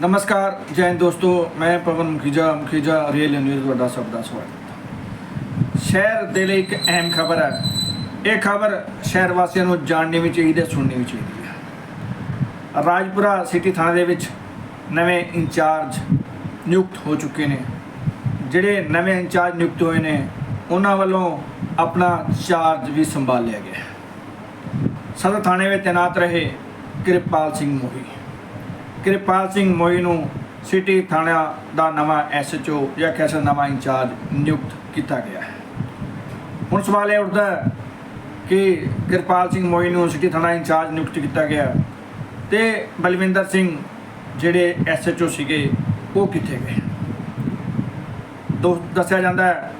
ਨਮਸਕਾਰ, ਜੈ ਦੋਸਤੋ, ਮੈਂ ਪਵਨ ਮੁਖੀਜਾ ਮੁਖੀਜਾ ਰੀਅਲ ਨਿਊਜ਼ ਤੁਹਾਡਾ ਸਭ ਦਾ ਸਵਾਗਤ ਸ਼ਹਿਰ ਦੇ ਲਈ ਇੱਕ ਅਹਿਮ ਖਬਰ ਹੈ। ਇਹ ਖਬਰ ਸ਼ਹਿਰ ਵਾਸੀਆਂ ਨੂੰ ਜਾਣਨੀ ਵੀ ਚਾਹੀਦੀ ਹੈ, ਸੁਣਨੀ ਵੀ ਚਾਹੀਦੀ ਹੈ। ਰਾਜਪੁਰਾ ਸਿਟੀ ਥਾਣੇ ਦੇ ਵਿੱਚ ਨਵੇਂ ਇੰਚਾਰਜ ਨਿਯੁਕਤ ਹੋ ਚੁੱਕੇ ਨੇ। ਜਿਹੜੇ ਨਵੇਂ ਇੰਚਾਰਜ ਨਿਯੁਕਤ ਹੋਏ ਨੇ, ਉਹਨਾਂ ਵੱਲੋਂ ਆਪਣਾ ਚਾਰਜ ਵੀ ਸੰਭਾਲ ਲਿਆ ਗਿਆ ਸਦਰ ਥਾਣੇ ਵਿੱਚ ਤੈਨਾਤ ਰਹੇ ਕਿਰਪਾਲ ਸਿੰਘ ਮੋਹੀ। ਕਿਰਪਾਲ ਸਿੰਘ ਮੋਈ ਨੂੰ ਸਿਟੀ ਥਾਣਾ ਦਾ ਨਵਾਂ ਐਸਐਚਓ ਜਾਂ ਕਹਿ ਸਕਦੇ ਨਵਾਂ ਇੰਚਾਰਜ ਨਿਯੁਕਤ ਕੀਤਾ ਗਿਆ ਹੈ। ਹੁਣ ਸਵਾਲ ਇਹ ਉੱਠਦਾ ਹੈ ਕਿ ਕਿਰਪਾਲ ਸਿੰਘ ਮੋਈ ਨੂੰ ਸਿਟੀ ਥਾਣਾ ਇੰਚਾਰਜ ਨਿਯੁਕਤ ਕੀਤਾ ਗਿਆ ਤੇ ਬਲਵਿੰਦਰ ਸਿੰਘ ਜਿਹੜੇ ਐਸਐਚਓ ਸੀਗੇ ਉਹ ਕਿੱਥੇ ਗਏ? ਦੋ ਦੱਸਿਆ ਜਾਂਦਾ ਹੈ,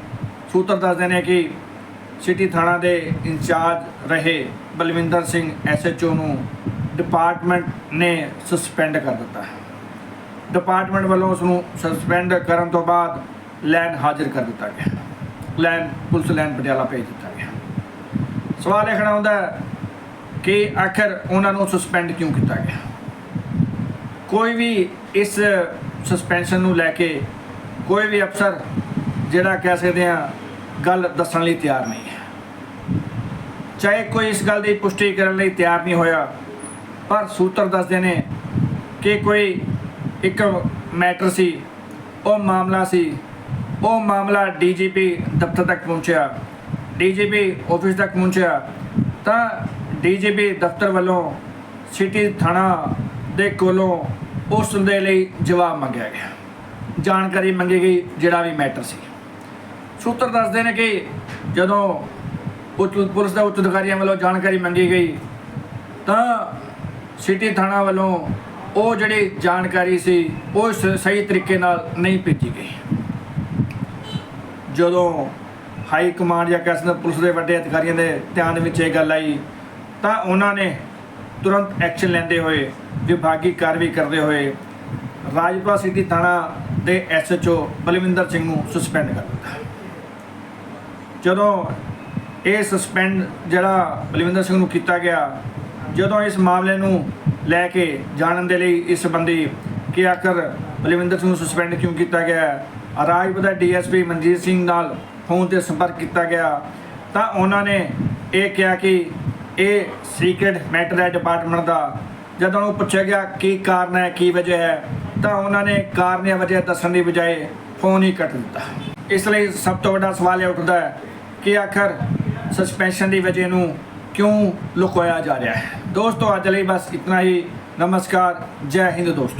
ਸੂਤਰ ਦੱਸਦੇ ਨੇ ਕਿ ਸਿਟੀ ਥਾਣਾ ਦੇ ਇੰਚਾਰਜ ਰਹੇ ਬਲਵਿੰਦਰ ਸਿੰਘ ਐਸਐਚਓ ਨੂੰ ਡਿਪਾਰਟਮੈਂਟ ਨੇ ਸਸਪੈਂਡ ਕਰ ਦਿੱਤਾ ਹੈ। ਡਿਪਾਰਟਮੈਂਟ ਵੱਲੋਂ ਉਸ ਨੂੰ ਸਸਪੈਂਡ ਕਰਨ ਤੋਂ ਬਾਅਦ ਲੈਨ ਹਾਜ਼ਰ ਕਰ ਦਿੱਤਾ ਗਿਆ ਲੈਨ, ਪੁਲਿਸ ਲੈਨ ਪਟਿਆਲਾ ਭੇਜ ਦਿੱਤਾ ਗਿਆ ਸਵਾਲ ਇਹ ਖੜਾ ਹੁੰਦਾ ਹੈ ਕਿ ਆਖਰ ਉਹਨਾਂ ਨੂੰ ਸਸਪੈਂਡ ਕਿਉਂ ਕੀਤਾ ਗਿਆ ਕੋਈ ਵੀ ਇਸ ਸਸਪੈਂਸ਼ਨ ਨੂੰ ਲੈ ਕੇ ਕੋਈ ਵੀ ਅਫਸਰ ਜਿਹੜਾ ਕਹਿ ਸਕਦੇ ਆ ਗੱਲ ਦੱਸਣ ਲਈ ਤਿਆਰ ਨਹੀਂ ਹੈ। ਚਾਹੇ ਕੋਈ ਇਸ ਗੱਲ ਦੀ ਪੁਸ਼ਟੀ ਕਰਨ ਲਈ ਤਿਆਰ ਨਹੀਂ ਹੋਇਆ ਪਰ ਸੂਤਰ ਦੱਸਦੇ ਨੇ ਕਿ ਕੋਈ ਇੱਕ ਮੈਟਰ ਸੀ, ਉਹ ਮਾਮਲਾ ਸੀ, ਉਹ ਮਾਮਲਾ ਡੀਜੀਪੀ ਦਫ਼ਤਰ ਤੱਕ ਪਹੁੰਚਿਆ। ਡੀਜੀਪੀ ਆਫਿਸ ਤੱਕ ਪਹੁੰਚਿਆ। ਤਾਂ ਡੀਜੀਪੀ ਦਫ਼ਤਰ ਵੱਲੋਂ ਸਿਟੀ ਥਾਣਾ ਦੇ ਕੋਲੋਂ ਉਸ ਦੇ ਲਈ ਜਵਾਬ ਮੰਗਿਆ ਗਿਆ। ਜਾਣਕਾਰੀ ਮੰਗੀ ਗਈ, ਜਿਹੜਾ ਵੀ ਮੈਟਰ ਸੀ। ਸੂਤਰ ਦੱਸਦੇ ਨੇ ਕਿ ਜਦੋਂ ਉੱਚ ਪੁਲਿਸ ਦੇ ਉੱਚ ਅਧਿਕਾਰੀਆਂ ਵੱਲੋਂ ਜਾਣਕਾਰੀ ਮੰਗੀ ਗਈ, ਤਾਂ ਸਿਟੀ ਥਾਣਾ ਵੱਲੋਂ ਉਹ ਜਿਹੜੀ ਜਾਣਕਾਰੀ ਸੀ, ਉਹ ਸ- ਸਹੀ ਤਰੀਕੇ ਨਾਲ ਨਹੀਂ ਭੇਜੀ ਗਈ। ਜਦੋਂ ਹਾਈ ਕਮਾਂਡ ਜਾਂ ਕਹਿ ਸਕਦੇ ਪੁਲਿਸ ਦੇ ਵੱਡੇ ਅਧਿਕਾਰੀਆਂ ਦੇ ਧਿਆਨ ਵਿੱਚ ਇਹ ਗੱਲ ਆਈ, ਤਾਂ ਉਹਨਾਂ ਨੇ ਤੁਰੰਤ ਐਕਸ਼ਨ ਲੈਂਦੇ ਹੋਏ, ਵਿਭਾਗੀ ਕਾਰਵਾਈ ਕਰਦੇ ਹੋਏ ਰਾਜਪੁਰਾ ਸਿਟੀ ਥਾਣਾ ਦੇ ਐਸਐਚਓ ਬਲਵਿੰਦਰ ਸਿੰਘ ਨੂੰ ਸਸਪੈਂਡ ਕਰ ਦਿੱਤਾ। ਜਦੋਂ ਇਹ ਸਸਪੈਂਡ ਜਿਹੜਾ ਬਲਵਿੰਦਰ ਸਿੰਘ ਨੂੰ ਕੀਤਾ ਗਿਆ ਜਦੋਂ ਇਸ ਮਾਮਲੇ ਨੂੰ ਲੈ ਕੇ ਜਾਣਨ ਦੇ ਲਈ ਇਸ ਸੰਬੰਧੀ ਕਿ ਆਖਰ ਬਲਵਿੰਦਰ ਸਿੰਘ ਨੂੰ ਸਸਪੈਂਡ ਕਿਉਂ ਕੀਤਾ ਗਿਆ? ਹੈ, ਰਾਜਪੁਰਾ ਡੀਐਸਪੀ ਮਨਜੀਤ ਸਿੰਘ ਨਾਲ ਫੋਨ ਤੇ ਸੰਪਰਕ ਕੀਤਾ ਗਿਆ। ਤਾਂ ਉਹਨਾਂ ਨੇ ਇਹ ਕਿਹਾ ਕਿ ਇਹ ਸੀਕ੍ਰੇਟ ਮੈਟਰ ਹੈ ਡਿਪਾਰਟਮੈਂਟ ਦਾ। ਜਦੋਂ ਉਹਨੂੰ ਪੁੱਛਿਆ ਗਿਆ ਕੀ ਕਾਰਨ ਹੈ ਕੀ ਵਜ੍ਹਾ ਹੈ ਤਾਂ ਉਹਨਾਂ ਨੇ ਕਾਰਨ ਜਾਂ ਵਜ੍ਹਾ ਦੱਸਣ ਦੀ ਬਜਾਏ ਫੋਨ ਹੀ ਕੱਟ ਦਿੱਤਾ। ਇਸ ਲਈ ਸਭ ਤੋਂ ਵੱਡਾ ਸਵਾਲ ਇਹ ਉੱਠਦਾ ਹੈ ਕਿ ਆਖਰ ਸਸਪੈਂਸ਼ਨ ਦੀ ਵਜ੍ਹਾ ਨੂੰ ਕਿਉਂ ਲੁਕੋਇਆ ਜਾ ਰਿਹਾ ਹੈ? ਦੋਸਤੋ, ਅੱਜ ਲਈ ਬਸ ਇਤਨਾ ਹੀ। ਨਮਸਕਾਰ। ਜੈ ਹਿੰਦ ਦੋਸਤੋ।